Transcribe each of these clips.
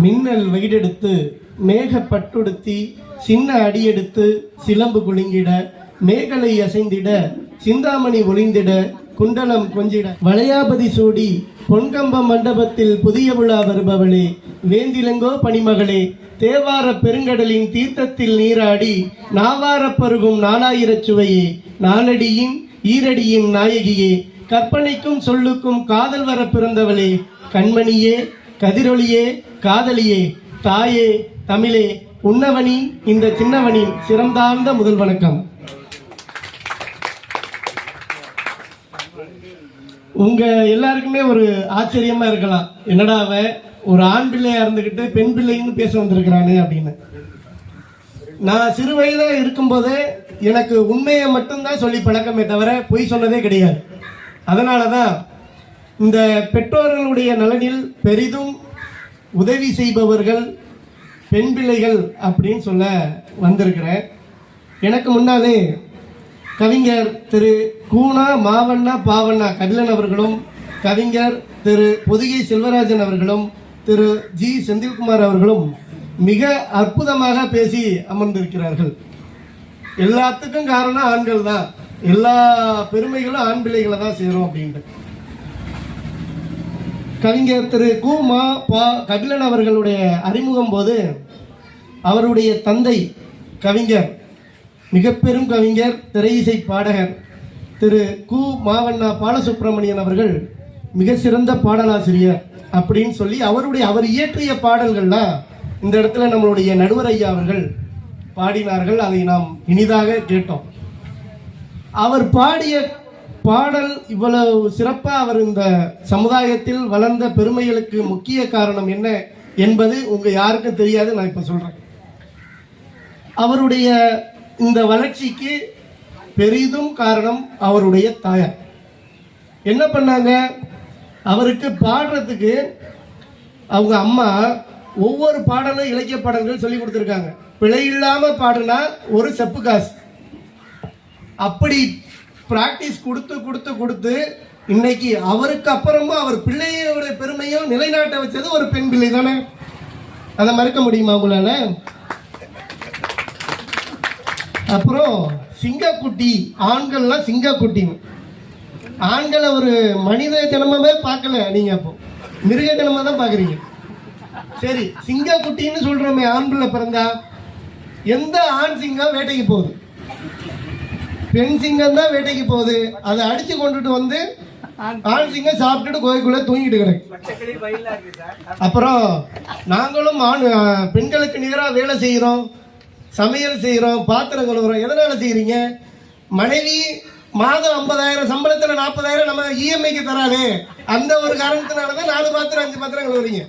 மின்னல் வெயிடெடுத்து மேக பட்டுடுத்தி சின்ன அடியெடுத்து சிலம்பு குலுங்கிட மேகலை அசைந்திட சிந்தாமணி ஒளிந்திட குண்டலம் கொஞ்சிட. வளையாபதி சூடி பொன்கம்ப மண்டபத்தில் புதிய விழா வருபவளே வேந்திலங்கோ பணிமகளே தேவார பெருங்கடலின் தீர்த்தத்தில் நீராடி நாவார பருகும் நாலாயிரச் சுவையே நாலடியின் ஈரடியின் நாயகியே கற்பனைக்கும் சொல்லுக்கும் காதல் வர பிறந்தவளே கண்மணியே கதிரொளியே காதலியே தாயே தமிழே உன்னவனி இந்த சின்னவனின் சிறந்தார்ந்த முதல் வணக்கம். உங்க எல்லாருக்குமே ஒரு ஆச்சரியமா இருக்கலாம். என்னடா அவன் ஒரு ஆண் பிள்ளையா இருந்துகிட்டு பெண் பிள்ளைன்னு பேச வந்திருக்கிறானே அப்படின்னு. நான் சிறு வயதில் இருக்கும்போதே எனக்கு உண்மையை மட்டும்தான் சொல்லி பழக்கமே தவிர பொய் சொன்னதே கிடையாது. அதனால தான் இந்த பெற்றோர்களுடைய நலனில் பெரிதும் உதவி செய்பவர்கள் பெண் பிள்ளைகள் அப்படின்னு சொல்ல வந்திருக்கிறேன் எனக்கு முன்னாலே கவிஞர் திரு கூனா மாவண்ணா பாவண்ணா கபிலன் அவர்களும் கவிஞர் திரு பொதிகை செல்வராஜன் அவர்களும் திரு ஜி செந்தில்குமார் அவர்களும் மிக அற்புதமாக பேசி அமர்ந்திருக்கிறார்கள். எல்லாத்துக்கும் காரணம் ஆண்கள் தான் எல்லா பெருமைகளும் ஆண் பிள்ளைகளை தான் சேரும் அப்படின்ட்டு. கவிஞர் திரு கு. மா. பா. கபிலன் அவர்களுடைய அறிமுகம் போது அவருடைய தந்தை கவிஞர் மிக பெரும் கவிஞர் திரையிசை பாடகர் திரு கு. மாவண்ணா பாலசுப்ரமணியன் அவர்கள் மிக சிறந்த பாடலாசிரியர் அப்படின்னு சொல்லி அவருடைய அவர் இயற்றிய பாடல்கள்லாம் இந்த இடத்துல நம்மளுடைய நடுவர் ஐயா அவர்கள் பாடினார்கள். அதை நாம் இனிதாக கேட்டோம். அவர் பாடிய பாடல் இவ்வளவு சிறப்பாக அவர் இந்த சமுதாயத்தில் வளர்ந்த பெருமைகளுக்கு முக்கிய காரணம் என்ன என்பது உங்கள் யாருக்கும் தெரியாது நான் இப்போ சொல்கிறேன் அவருடைய இந்த வளர்ச்சிக்கு பெரிதும் காரணம் அவருடைய தாயார். என்ன பண்ணாங்க? அவருக்கு பாடுறதுக்கு அவங்க அம்மா ஒவ்வொரு பாடலும் இலக்கிய பாடல்கள் சொல்லி கொடுத்துருக்காங்க. பிழை இல்லாமல் பாடுனா ஒரு செப்பு காசு. அப்படி பிராக்டிஸ் கொடுத்து கொடுத்து கொடுத்து இன்னைக்கு அவருக்கு அப்புறமும் அவர் பிள்ளையோட பெருமையும் நிலைநாட்ட வச்சது ஒரு பெண் பிள்ளை தானே? அதை மறக்க முடியுமா உங்களால? அப்புறம் சிங்கக்குட்டி ஆண்கள்லாம் சிங்கக்குட்டி ஆண்களை ஒரு மனித ஜனமே பார்க்கல நீங்க அப்போ. மிருக தினமா தான் பாக்குறீங்க சரி சிங்கக்குட்டின்னு சொல்றோமே ஆண் பிறந்தா எந்த ஆண் சிங்கம் வேட்டைக்கு போகுது? பெண் சிங்கம் தான் வேட்டைக்கு போகுது. அதை அடிச்சு கொண்டுட்டு வந்து ஆண் சிங்கம் சாப்பிட்டுட்டு கோயிலுக்குள்ள தூங்கிட்டு கிடக்கு. அப்புறம் நாங்களும் ஆண் பெண்களுக்கு நிகராக வேலை செய்கிறோம். சமையல் செய்கிறோம் பாத்திரம் கழுவுறோம். எதனால செய்கிறீங்க? மனைவி மாதம் ஐம்பதாயிரம் சம்பளத்தில் நாற்பதாயிரம் நம்ம இஎம்ஐக்கு தராதே. அந்த ஒரு காரணத்தினால தான் நாலு பாத்திரம் அஞ்சு பாத்திரம் கழுவுறீங்க.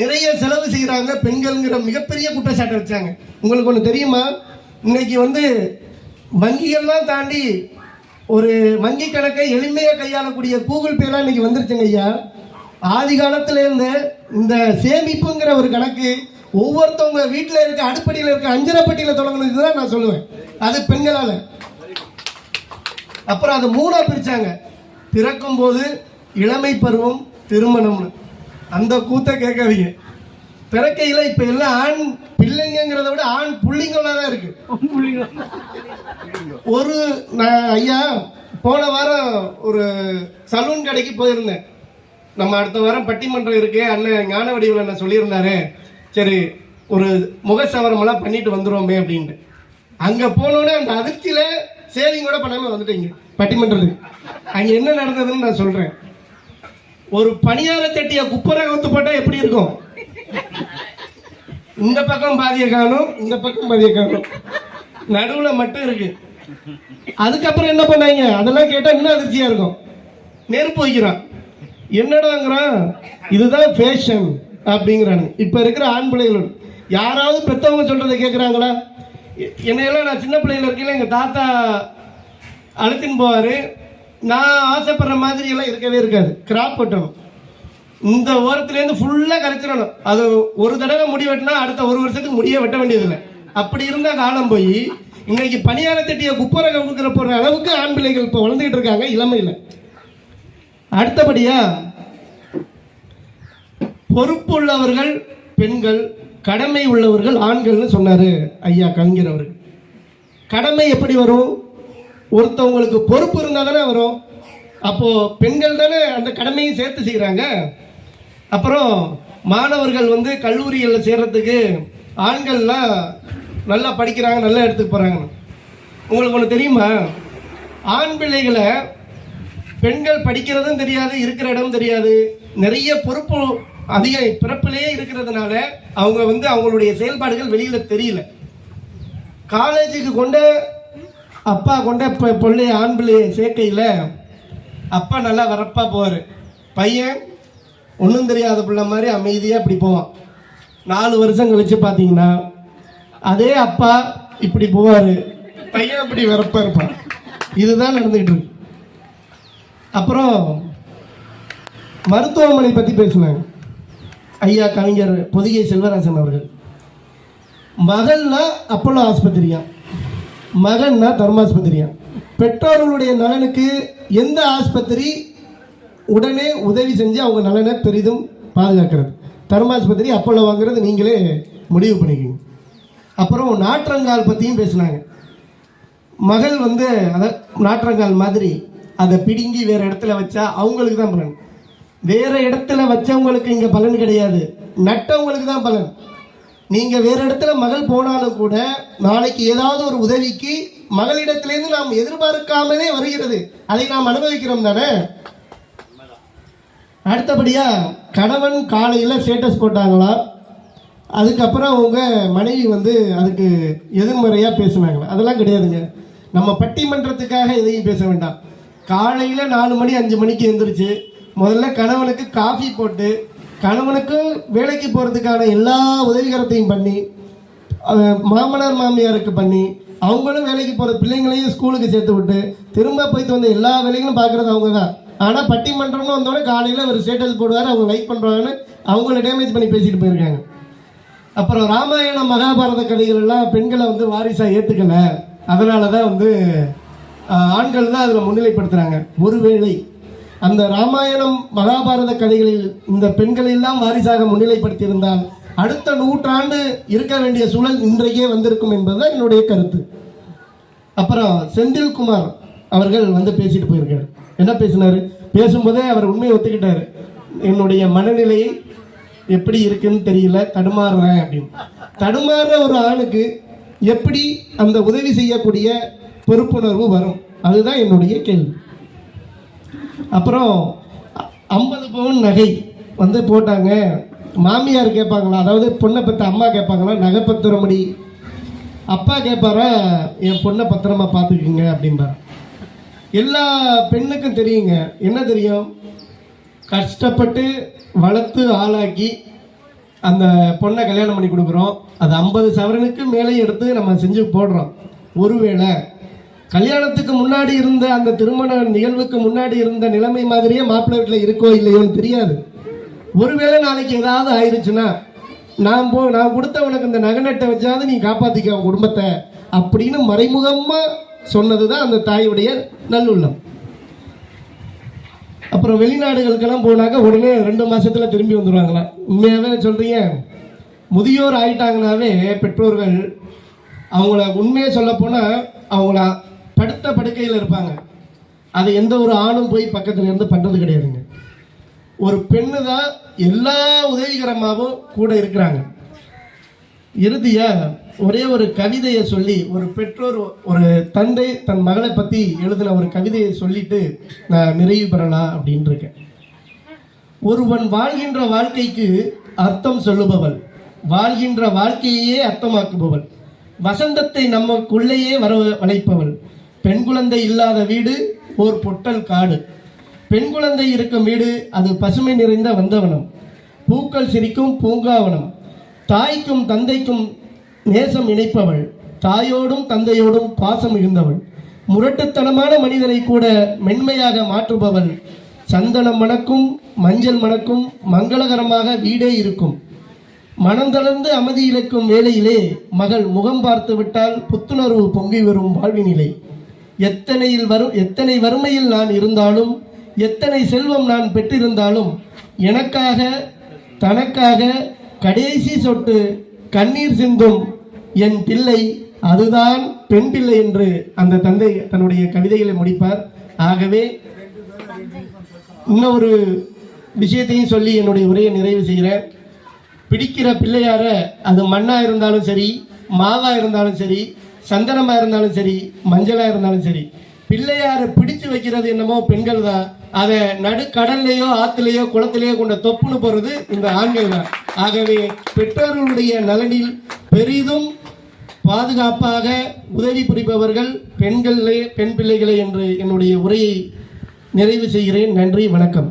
நிறைய செலவு செய்கிறாங்க பெண்கள்ங்கிற மிகப்பெரிய குற்றச்சாட்டு வச்சாங்க. உங்களுக்கு ஒன்று தெரியுமா? இன்னைக்கு வந்து வங்கிகள்லாம் தாண்டி ஒரு வங்கி கணக்கை எளிமையாக கையாளக்கூடிய கூகுள் பேலாம் இன்னைக்கு வந்துருச்சுங்க ஐயா. ஆதி காலத்திலேருந்து இந்த சேமிப்புங்கிற ஒரு கணக்கு ஒவ்வொருத்தவங்க வீட்டில் இருக்க அடுப்படியில் இருக்க அஞ்சரைப்பட்டியில் தொடங்கினது தான் நான் சொல்லுவேன். அது பெண்களால். அப்புறம் அதை மூணாக பிரித்தாங்க பிறக்கும் போது இளமை பருவம் திருமணம்னு. அந்த கூத்தை கேட்காதீங்க. பிறக்கையில இப்ப எல்லாம் ஆண் பிள்ளைங்கிறத விட ஆண் புள்ளிங்களா தான் இருக்கு. ஒரு நான் ஐயா போன வாரம் ஒரு சலூன் கடைக்கு போயிருந்தேன். நம்ம அடுத்த வாரம் பட்டிமன்றம் இருக்கு அண்ணன் ஞான வடிவில் என்ன சொல்லியிருந்தாரு. சரி ஒரு முகசவரம் எல்லாம் பண்ணிட்டு வந்துருவோமே அப்படின்ட்டு. அங்க போனோடனே அந்த அதிர்ச்சியில சேவிங் கூட பண்ணாம வந்துட்டீங்க பட்டிமன்றத்துக்கு. அங்க என்ன நடந்ததுன்னு நான் சொல்றேன். ஒரு பணியார தட்டிய குப்பரை கொத்து போட்டா எப்படி இருக்கும்? இந்த பக்கம் பாதிய காணும் இந்த பக்கம் பாதிய காணும். நடுவுல மட்டும் இருக்கு. அதுக்கப்புறம் என்ன பண்ணாங்க? அதெல்லாம் கேட்டா இன்னும் அதிர்ச்சியா இருக்கும். நெருப்பு வைக்கிறான். என்னடாங்கிறான்? இதுதான் ஃபேஷன் அப்படிங்கிறாங்க இப்ப இருக்கிற ஆண் பிள்ளைகள் யாராவது பெத்தவங்க சொல்றதை கேட்குறாங்களா என்னையெல்லாம் நான் சின்ன பிள்ளையில இருக்கையில எங்க தாத்தா அழைச்சின்னு போவாரு. நான் ஆசைப்படுற மாதிரி எல்லாம் இருக்கவே இருக்காது. கிராப் வெட்டணும். இந்த ஓரத்துலேருந்து ஃபுல்லாக கரைச்சிடணும். அது ஒரு தடவை முடி வெட்டினா அடுத்த ஒரு வருஷத்துக்கு முடிய வெட்ட வேண்டியதில்லை. அப்படி இருந்த காலம் போய் இன்னைக்கு பணியார தட்டிய குப்பரை கவுக்கிற போற அளவுக்கு ஆண் பிள்ளைகள் இப்போ வளர்ந்துகிட்டு இருக்காங்க இளமையில் அடுத்தபடியா பொறுப்புள்ளவர்கள் பெண்கள் கடமை உள்ளவர்கள் ஆண்கள்னு சொன்னாரு ஐயா கவிஞர் அவர்கள். கடமை எப்படி வரும்? ஒருத்தவங்களுக்கு பொறுப்பு இருந்தால் தானே வரும். அப்போ பெண்கள் தானே அந்த கடமையும் சேர்த்து செய்கிறாங்க அப்புறம் மாணவர்கள் வந்து கல்லூரிகளில் சேர்கிறதுக்கு ஆண்கள்லாம் நல்லா படிக்கிறாங்க நல்லா இடத்துக்கு போகிறாங்க உங்களுக்கு ஒன்று தெரியுமா? ஆண் பிள்ளைகளை பெண்கள் படிக்கிறதும் தெரியாது இருக்கிற இடம் தெரியாது. நிறைய பொறுப்பு அதிக பிறப்பிலேயே இருக்கிறதுனால அவங்க வந்து அவங்களுடைய செயல்பாடுகள் வெளியில் தெரியல. காலேஜுக்கு கொண்ட அப்பா கொண்ட இப்போ பிள்ளை ஆண் பிள்ளைய சேர்க்கையில் அப்பா நல்லா வரப்பா போவார். பையன் ஒன்றும் தெரியாத பிள்ளை மாதிரி அமைதியாக இப்படி போவான். நாலு வருஷம் கழிச்சு பார்த்தீங்கன்னா அதே அப்பா இப்படி போவார். பையன் இப்படி வரப்பா இருப்பான். இதுதான் நடந்துகிட்டு இருக்கு. அப்புறம் மருத்துவமனை பற்றி பேசினாங்க ஐயா கவிஞர் பொதிகை செல்வராசன் அவர்கள். மகள்னா அப்போலோ ஆஸ்பத்திரியா? மகன்னா தர்மாஸ்பத்திரியா? பெற்றோர்களுடைய நலனுக்கு எந்த ஆஸ்பத்திரி உடனே உதவி செஞ்சு அவங்க நலனை பெரிதும் பாதுகாக்கிறது. தர்மாஸ்பத்திரி அப்போலோ வாங்குறது நீங்களே முடிவு பண்ணிக்கோங்க. அப்புறம் நாற்றங்கால் பற்றியும் பேசினாங்க. மகள் வந்து அதை நாற்றங்கால் மாதிரி அதை பிடுங்கி வேறு இடத்துல வச்சா அவங்களுக்கு தான் பலன். வேறு இடத்துல வச்சவங்களுக்கு இங்கே பலன் கிடையாது. நட்டவங்களுக்கு தான் பலன். நீங்கள் வேற இடத்துல மகள் போனாலும் கூட நாளைக்கு ஏதாவது ஒரு உதவிக்கு மகளிடத்திலேருந்து நாம் எதிர்பார்க்காமலே வருகிறது. அதை நாம் அனுபவிக்கிறோம் தானே? அடுத்தபடியா கணவன் காலையில் ஸ்டேட்டஸ் போட்டாங்களா? அதுக்கப்புறம் அவங்க மனைவி வந்து அதுக்கு எதிர்மறையாக பேசுனாங்களா? அதெல்லாம் கிடையாதுங்க. நம்ம பட்டிமன்றத்துக்காக எதையும் பேச வேண்டாம். காலையில் நாலு மணி அஞ்சு மணிக்கு எழுந்திரிச்சு முதல்ல கணவனுக்கு காஃபி போட்டு கணவனுக்கும் வேலைக்கு போகிறதுக்கான எல்லா உதவிகரத்தையும் பண்ணி மாமனார் மாமியாருக்கு பண்ணி அவங்களும் வேலைக்கு போகிற பிள்ளைங்களையும் ஸ்கூலுக்கு சேர்த்து விட்டு திரும்ப போயிட்டு வந்த எல்லா வேலைகளும் பார்க்குறது அவங்க தான் ஆனால் பட்டிமன்றம்னு வந்தோடனே காலையில் அவர் ஸ்டேட்டஸ் போடுவார் அவங்க லைக் பண்ணுறாங்கன்னு அவங்கள டேமேஜ் பண்ணி பேசிட்டு போயிருக்காங்க. அப்புறம் ராமாயணம் மகாபாரத கதைகள் எல்லாம் பெண்களை வந்து வாரிசாக ஏற்றுக்கலை அதனால தான் வந்து ஆண்கள் தான் அதில் முன்னிலைப்படுத்துகிறாங்க ஒருவேளை அந்த ராமாயணம் மகாபாரத கதைகளில் இந்த பெண்களை எல்லாம் வாரிசாக முன்னிலைப்படுத்தியிருந்தால் அடுத்த நூற்றாண்டு இருக்க வேண்டிய சூழல் இன்றைக்கே வந்திருக்கும் என்பதுதான் என்னுடைய கருத்து. அப்புறம் செந்தில்குமார் அவர்கள் வந்து பேசிட்டு போயிருக்காரு. என்ன பேசினாரு? பேசும்போதே அவர் உண்மையை ஒத்துக்கிட்டாரு. என்னுடைய மனநிலையை எப்படி இருக்குன்னு தெரியல தடுமாறுறேன் அப்படின்னு. தடுமாறுற ஒரு ஆணுக்கு எப்படி அந்த உதவி செய்யக்கூடிய பொறுப்புணர்வு வரும்? அதுதான் என்னுடைய கேள்வி. அப்புறம் ஐம்பது பவுன் நகை வந்து போட்டாங்க. மாமியார் கேட்பாங்களா? அதாவது பொண்ணை பத்த அம்மா கேட்பாங்களா? நகை பத்திரமடி. அப்பா கேட்பாரா? என் பொண்ணை பத்திரமா பார்த்துக்குங்க அப்படின்பாரு எல்லா பெண்ணுக்கும் தெரியுங்க. என்ன தெரியும்? கஷ்டப்பட்டு வளர்த்து ஆளாக்கி அந்த பொண்ணை கல்யாணம் பண்ணி கொடுக்குறோம். அது ஐம்பது சவரனுக்கு மேலே எடுத்து நம்ம செஞ்சு போடுறோம். ஒருவேளை கல்யாணத்துக்கு முன்னாடி இருந்த அந்த திருமண நிகழ்வுக்கு முன்னாடி இருந்த நிலைமை மாதிரியே மாப்பிள்ளை வீட்டில் இருக்கோ இல்லையோன்னு தெரியாது. ஒருவேளை நாளைக்கு ஏதாவது ஆயிடுச்சுன்னா நான் போ நான் கொடுத்த உனக்கு இந்த நகநட்டை வச்சாவது நீ காப்பாற்றிக்க உன் குடும்பத்தை அப்படின்னு மறைமுகமாக சொன்னதுதான் அந்த தாயுடைய நல்லுள்ளம். அப்புறம் வெளிநாடுகளுக்கெல்லாம் போனாக்க உடனே ரெண்டு மாசத்துல திரும்பி வந்துடுவாங்களாம் உண்மையாவே சொல்றீங்க. முதியோர் ஆயிட்டாங்கனாவே பெற்றோர்கள் அவங்கள உண்மையை சொல்ல போனா அவங்கள படுத்த படுக்கையில் இருப்பாங்க. அதை எந்த ஒரு ஆணும் போய் பக்கத்துல இருந்து பண்றது கிடையாதுங்க. ஒரு பெண்ணு தான் எல்லா உதவிகரமாகவும் கூட இருக்கிறாங்க. இறுதியாக ஒரே ஒரு கவிதையை சொல்லி ஒரு பெற்றோர் ஒரு தந்தை தன் மகளை பத்தி எழுதின ஒரு கவிதையை சொல்லிட்டு நான் நிறைவு பெறலாம் அப்படின்னு இருக்கேன். ஒருவன் வாழ்கின்ற வாழ்க்கைக்கு அர்த்தம் சொல்லுபவள். வாழ்கின்ற வாழ்க்கையே அர்த்தமாக்குபவள். வசந்தத்தை நமக்குள்ளேயே வர வளைப்பவள். பெண் குழந்தை இல்லாத வீடு ஓர் பொட்டல் காடு. பெண் குழந்தை இருக்கும் வீடு அது பசுமை நிறைந்த வந்தவனம். பூக்கள் சிரிக்கும் பூங்காவனம். தாய்க்கும் தந்தைக்கும் நேசம் இணைப்பவள். தாயோடும் தந்தையோடும் பாசம் மிகுந்தவள் முரட்டுத்தனமான மனிதனை கூட மென்மையாக மாற்றுபவள். சந்தனம் மணக்கும் மஞ்சள் மணக்கும் மங்களகரமாக வீடே இருக்கும். மனந்தளர்ந்து அமைதி இழக்கும் வேளையிலே மகள் முகம் பார்த்து விட்டால் புத்துணர்வு பொங்கி வரும் வாழ்வினிலை. எத்தனையில் வரும் எத்தனை வறுமையில் நான் இருந்தாலும் எத்தனை செல்வம் நான் பெற்றிருந்தாலும் எனக்காக தனக்காக கடைசி சொட்டு கண்ணீர் சிந்தும் என் பிள்ளை அதுதான் பெண் பிள்ளை என்று அந்த தந்தை தன்னுடைய கவிதைகளை முடிப்பார். ஆகவே இன்னொரு விஷயத்தையும் சொல்லி என்னுடைய உரையை நிறைவு செய்கிறேன். பிடிக்கிற பிள்ளையார அது மண்ணா இருந்தாலும் சரி மாவா இருந்தாலும் சரி சந்தனமா இருந்தாலும் சரி மஞ்சளா இருந்தாலும் சரி பிள்ளையாரை பிடிச்சு வைக்கிறது என்னமோ பெண்கள் தான் அதை நடுக்கடல்லையோ ஆத்துலையோ குளத்திலேயோ கொண்ட தொப்புன்னு போறது இந்த ஆண்கள் தான் ஆகவே பெற்றோர்களுடைய நலனில் பெரிதும் பாதுகாப்பாக உதவி புரிபவர்கள் பெண்களே பெண் பிள்ளைகளே என்று என்னுடைய உரையை நிறைவு செய்கிறேன். நன்றி வணக்கம்.